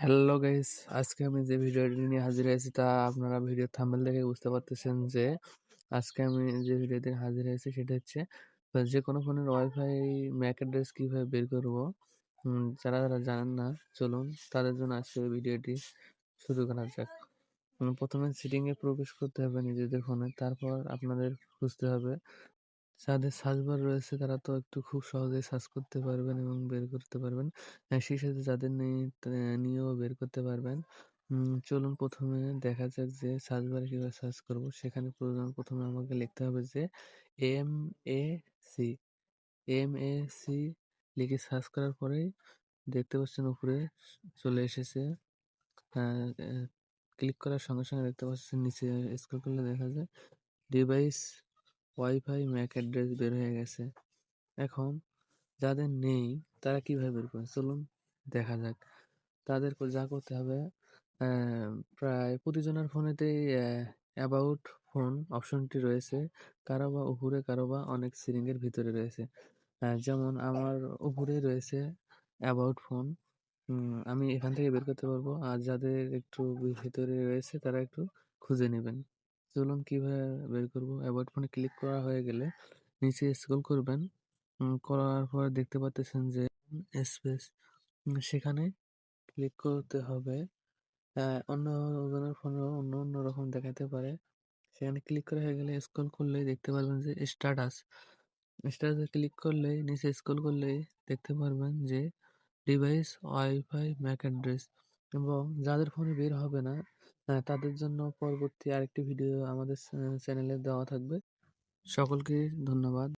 Hello guys, আজকে আমি যে ভিডিওটি নিয়ে হাজির হয়েছি তা আপনারা ভিডিও থাম্বনেল দেখে বুঝতে পারতেছেন যে, আজকে আমি যে ভিডিওতে হাজির হয়েছি সেটা হচ্ছে যে কোনো ফোনের ওয়াইফাই ম্যাক অ্যাড্রেস কীভাবে বের করব যারা যারা জানেন না, চলুন তাদের জন্য আজকে ভিডিওটি শুরু করা যাক। প্রথমে সেটিংয়ে প্রবেশ করতে হবে নিজেদের ফোনে, তারপর আপনাদের খুঁজতে হবে যাদের সার্চ বার রয়েছে, তারা তো একটু খুব সহজেই সার্চ করতে পারবেন এবং বের করতে পারবেন। সেই সাথে যাদের নেই নিয়েও বের করতে পারবেন। চলুন প্রথমে দেখা যাক যে সার্চ বারে কীভাবে সার্চ করব। সেখানে প্রয়োজন প্রথমে আমাকে লিখতে হবে যে M A C. M A C লিখে সার্চ করার পরেই দেখতে পাচ্ছেন উপরে চলে এসেছে। ক্লিক করার সঙ্গে সঙ্গে দেখতে পাচ্ছেন নিচে স্ক্রল করলে দেখা যায়, ডিভাইস ওয়াইফাই ম্যাক অ্যাড্রেস বের হয়ে গেছে। এখন যাদের নেই, তারা কীভাবে বের করবে? চলুন দেখা যাক। তাদের যা করতে হবে প্রায় প্রতিজনের ফোনেতেই অ্যাবাউট ফোন অপশনটি রয়েছে। কারও বা উপরে, কারও বা অনেক সিরিংয়ের ভিতরে রয়েছে। যেমন আমার উপরে রয়েছে অ্যাবাউট ফোন আমি এখান থেকে বের করতে পারব। আর যাদের একটু ভিতরে রয়েছে, তারা একটু খুঁজে নেবেন। চলুন কীভাবে বের করব? ফোনে ক্লিক করা হয়ে গেলে নিচে স্ক্রল করবেন। করার পর দেখতে পাচ্ছেন যে স্পেস সেখানে ক্লিক করতে হবে। অন্য জনের ফোনেও অন্য অন্য রকম দেখাতে পারে। সেখানে ক্লিক করা হয়ে গেলে স্ক্রল করলেই দেখতে পারবেন যে স্ট্যাটাস স্ট্যাটাসে ক্লিক করলেই, নিচে স্ক্রল করলেই দেখতে পারবেন যে ডিভাইস ওয়াইফাই ম্যাক অ্যাড্রেস এবং যাদের ফোনে বের হবে না তাদের জন্য পরবর্তী আরেকটি ভিডিও আমাদের চ্যানেলে দেওয়া থাকবে। সকলকে ধন্যবাদ।